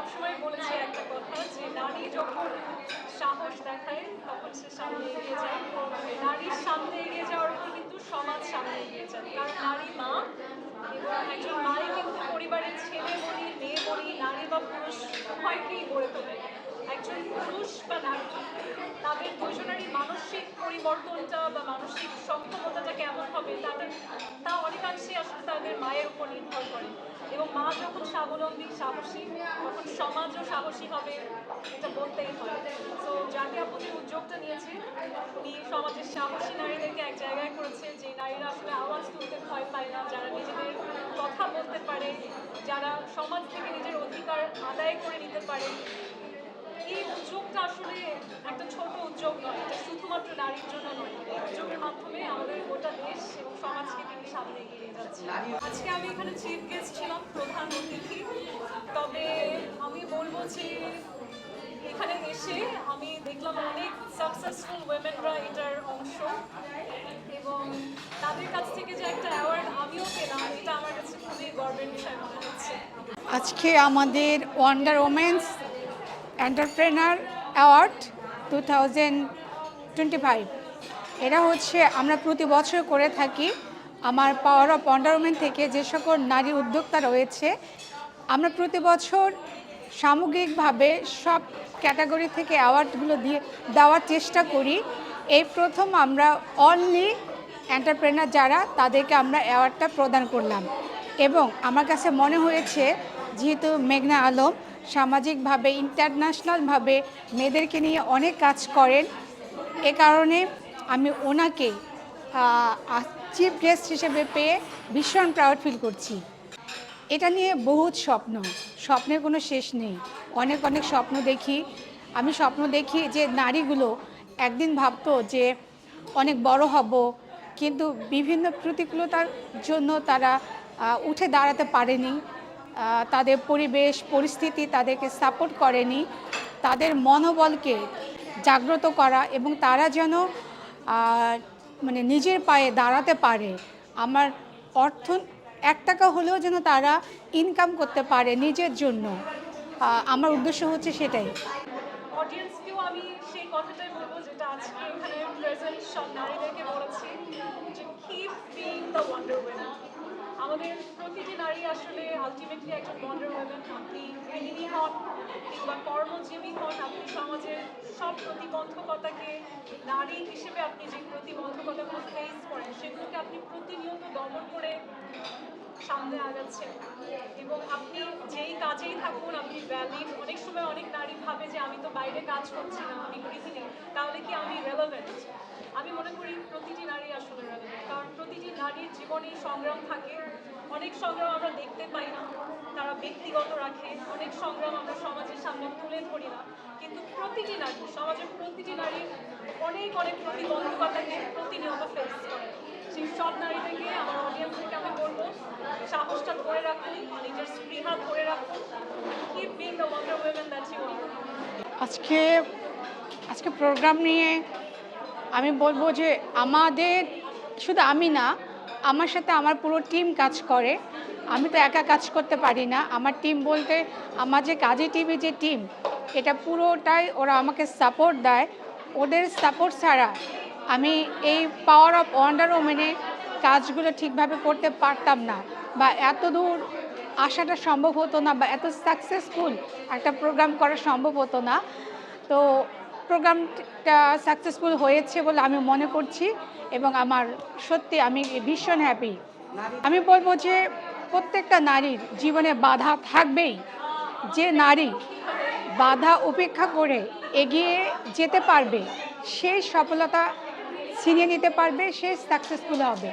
সবসময় বলেছি একটা কথা যে নারী যখন সাহস দেখায়, তখন সে সামনে এগিয়ে যায়। নারীর সামনে এগিয়ে যাওয়ার পর কিন্তু সমাজ সামনে এগিয়ে যায়। কারণ নারী মা একজন মাই কিন্তু পরিবারের ছেলে বলি, মেয়ে বলি, নারী বা পুরুষ, উভয়কেই গড়ে তোলে। একজন পুরুষ বা নারী, তাদের দুজনেরই মানসিক পরিবর্তনটা বা মানসিক সক্ষমতাটা কেমন হবে তাদের তা অনেকাংশেই আসলে তাদের মায়ের উপর নির্ভর করে। এবং মা যখন স্বাবলম্বী, সাহসী, তখন সমাজও সাহসী হবে, এটা বলতেই হয় তো যাকে আপনি উদ্যোগটা নিয়েছে উনি সমাজের সাহসী নারীদেরকে এক জায়গায় করেছে যে নারীরা আসলে আওয়াজ তুলতে ভয় পায় না, যারা নিজেদের কথা বলতে পারে, যারা সমাজ থেকে নিজের অধিকার আদায় করে নিতে পারে। এই উদ্যোগটা আসলে একটা ছোট উদ্যোগ নয়, এটা শুধুমাত্র নারীর জন্য নয় এই উদ্যোগের মাধ্যমে আমাদের গোটা দেশ এবং সমাজকে তিনি সামনে এগিয়ে আজকে আমি এখানে চিফ গেস্ট ছিলাম, প্রধান অতিথি। তবে আমি বলব যে এখানে এসে আমি দেখলাম অনেক সাকসেসফুল ওয়েমেনরা এটার অংশ। এবং তাদের কাছ থেকে যে একটা অ্যাওয়ার্ড আমিও পেলাম, এটা আমার কাছে খুবই গর্বের বিষয় মনে হচ্ছে। আজকে আমাদের wonder women's entrepreneur award two thousand twenty five এটা হচ্ছে, আমরা প্রতি বছর করে থাকি আমার পাওয়ার অফ ওয়ান্ডার ওমেন থেকে যে সকল নারী উদ্যোক্তা রয়েছে, আমরা প্রতি বছর সামগ্রিকভাবে সব ক্যাটাগরি থেকে অ্যাওয়ার্ডগুলো দিয়ে, দেওয়ার চেষ্টা করি। এই প্রথম আমরা অনলি এন্টারপ্রেনার যারা, তাদেরকে আমরা অ্যাওয়ার্ডটা প্রদান করলাম। এবং আমার কাছে মনে হয়েছে, যেহেতু মেঘনা আলম সামাজিকভাবে ইন্টারন্যাশনালভাবে মেয়েদেরকে নিয়ে অনেক কাজ করেন, এ কারণে আমি ওনাকে চিফ গেস্ট হিসেবে পেয়ে ভীষণ প্রাউড ফিল করছি। এটা নিয়ে বহুত স্বপ্ন, স্বপ্নের কোনো শেষ নেই। অনেক অনেক স্বপ্ন দেখি। আমি স্বপ্ন দেখি যে নারীগুলো একদিন ভাবতো যে অনেক বড় হব, কিন্তু বিভিন্ন প্রতিকূলতার জন্য তারা উঠে দাঁড়াতে পারেনি। তাদের পরিবেশ, পরিস্থিতি তাদেরকে সাপোর্ট করেনি। তাদের মনোবলকে জাগ্রত করা এবং তারা যেন আহ, মানে নিজের পায়ে দাঁড়াতে পারে। আমার অর্থ এক টাকা হলেও যেন তারা ইনকাম করতে পারে নিজের জন্য। আমার উদ্দেশ্য হচ্ছে সেটাই। কর্মজীবী হন আপনি সমাজের সব প্রতিবন্ধকতাকে নারী হিসেবে আপনি যে প্রতিবন্ধকতাগুলো ফেস করেন, সেগুলোকে আপনি প্রতিনিয়ত দমন করে সামনে আগাচ্ছেন। এবং আপনি যেই কাজেই থাকুন, আপনি ভ্যালিড অনেক সময় অনেক নারী ভাবে যে, আমি তো বাইরে কাজ করছি না, আমি গৃহিণী, তাহলে কি আমি রেলেভেন্ট আমি মনে করি প্রতিটি নারী আসলে রেলেভেন্ট কারণ প্রতিটি নারীর জীবনেই সংগ্রাম থাকে। অনেক সংগ্রাম আমরা দেখতে পাই না, তারা ব্যক্তিগত রাখে। অনেক সংগ্রাম আমরা না কিন্তু প্রতিটি নারী, সমাজের প্রতিটি নারী অনেক অনেক প্রতিবন্ধকতাকে প্রতিনিয়ত ফেস করে। সেই সব নারীদেরকে আমার অডিয়েন্সকে আমি বলব, সাহসটা ধরে রাখুন, নিজের স্পৃহা ধরে রাখুন keep being the wonder women that you আজকে আজকে প্রোগ্রাম নিয়ে আমি বলব যে আমাদের, শুধু আমি না, আমার সাথে আমার পুরো টিম কাজ করে। আমি তো একা কাজ করতে পারি না। আমার টিম বলতে, আমার যে কাজী টিভি যে টিম এটা পুরোটাই ওরা আমাকে সাপোর্ট দেয়। ওদের সাপোর্ট ছাড়া আমি এই পাওয়ার অফ ওয়ান্ডার ওমেনের কাজগুলো ঠিকভাবে করতে পারতাম না বা এত দূর আসাটা সম্ভব হতো না বা এত সাকসেসফুল একটা প্রোগ্রাম করা সম্ভব হতো না। তো প্রোগ্রামটা সাকসেসফুল হয়েছে বলে আমি মনে করছি এবং আমার সত্যি আমি ভীষণ হ্যাপি আমি বলব যে প্রত্যেকটা নারীর জীবনে বাধা থাকবেই। যে নারী বাধা উপেক্ষা করে এগিয়ে যেতে পারবে সেই সফলতা ছিনিয়ে নিতে পারবে সে সাকসেসফুল হবে।